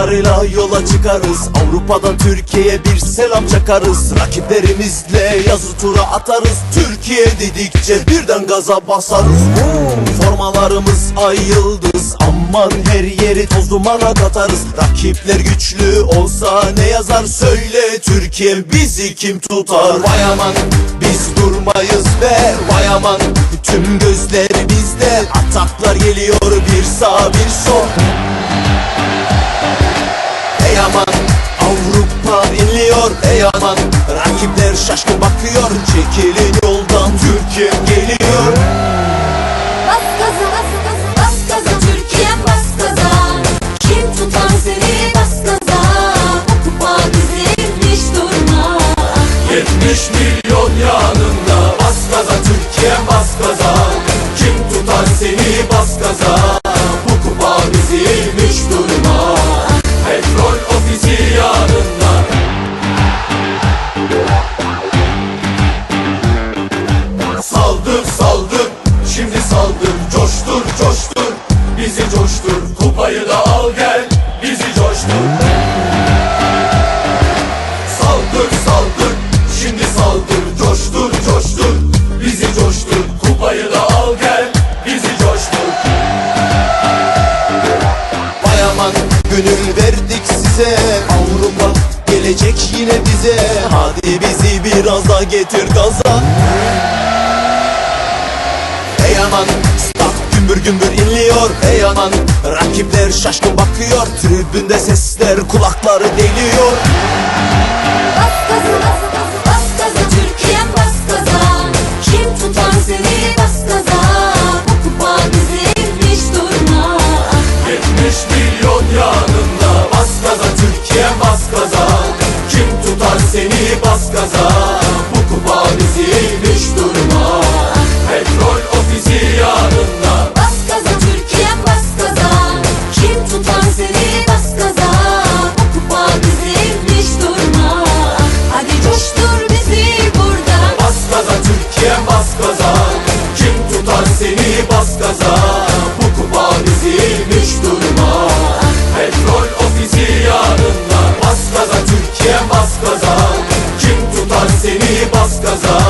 Umutlarıyla yola çıkarız. Avrupa'dan Türkiye'ye bir selam çakarız. Rakiplerimizle yazı tura atarız. Türkiye dedikçe birden gaza basarız. Formalarımız ay yıldız Aman her yeri toz dumana katarız. Rakipler güçlü olsa ne yazar? Söyle Türkiye bizi kim tutar? Vay aman biz durmayız be. Vay aman tüm gözler bizde. Ataklar geliyor bir sağ bir sol inliyor Ey aman Rakipler şaşkın bakıyor Çekilin yoldan Türkiye geliyor. Bas gaza bas gaza bas gaza. Türkiye bas gaza. Kim tutar seni bas gaza? Bu kupa bizim hiç durma. 70 milyon saldır Coştur coştur. Bizi coştur Kupayı da al gel bizi coştur. Saldır saldır şimdi saldır Coştur coştur. Bizi coştur Kupayı da al gel bizi coştur. Vay aman gönül verdik size Avrupa gelecek yine bize. Hadi bizi biraz daha getir gaza Ey aman. Stat gümbür gümbür inliyor Ey aman. Rakipler şaşkın bakıyor Tribünde sesler kulakları deliyor. Bas gaza bas bas gaza. Türkiye bas gaza. Kim tutar seni bas gaza? Bu kupa durma 70 milyon yanında Bas gaza Türkiye bas gaza. Kim tutar seni bas gaza? Bu kupa bizim gaza Bu kupa bizim hiç durma Petrol ofisi yarınlar Bas gaza Türkiye bas gaza. Kim tutar seni bas gaza?